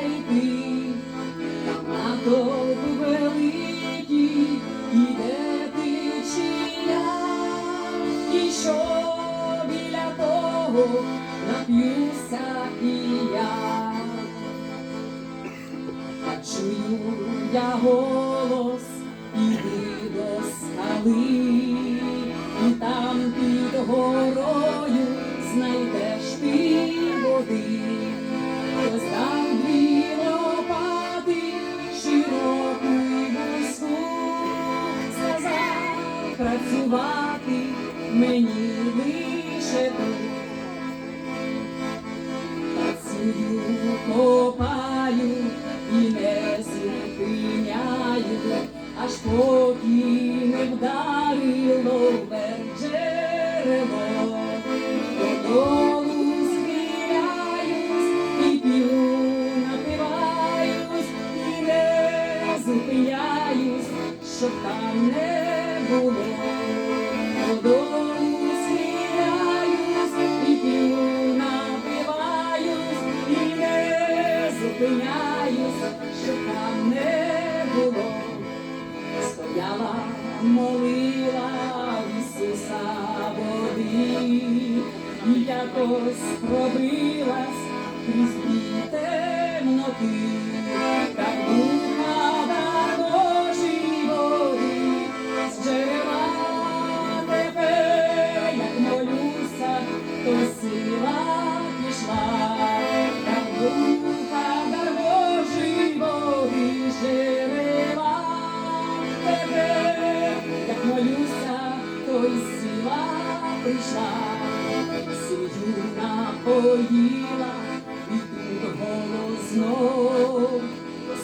йти, натовпи великі, іде течія, і що біля того нап'юся і я. Та чую я голос, іди до скали, і там під горою знайдеш ти води, працювати мені лише тут. Працюю, копаю і не зупиняю, аж поки не вдарило вверх джерело. Додолу і п'ю, напиваюсь, і не зупиняюсь, щоб там не було. Щоб там не було. Стояла, молила Ісуса води, і якось пробилась прийшла, сім'ю напоїла, і тут голосно,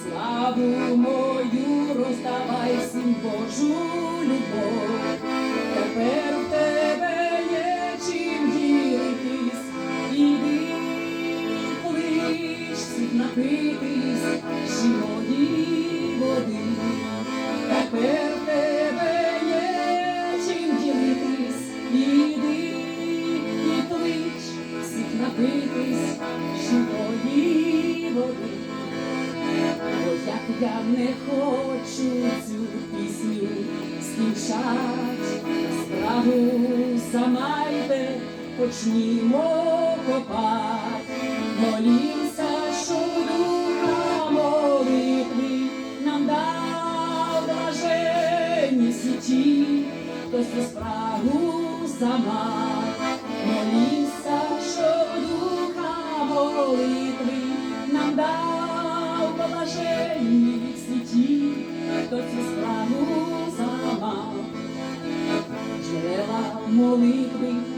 славу мою роздавай всім Божу любов, я не хочу цю пісню скінчать, спрагу сама йде, почнімо копать, more me.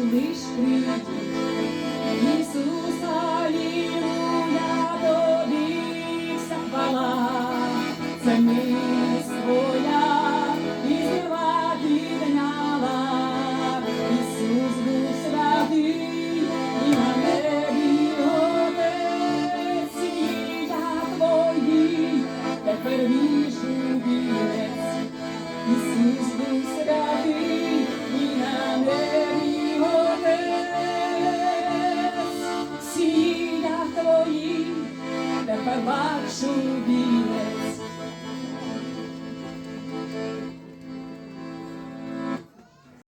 Лиш прийдіть. Ісус, алілуя, тобі вся це милість твоя, debaixo do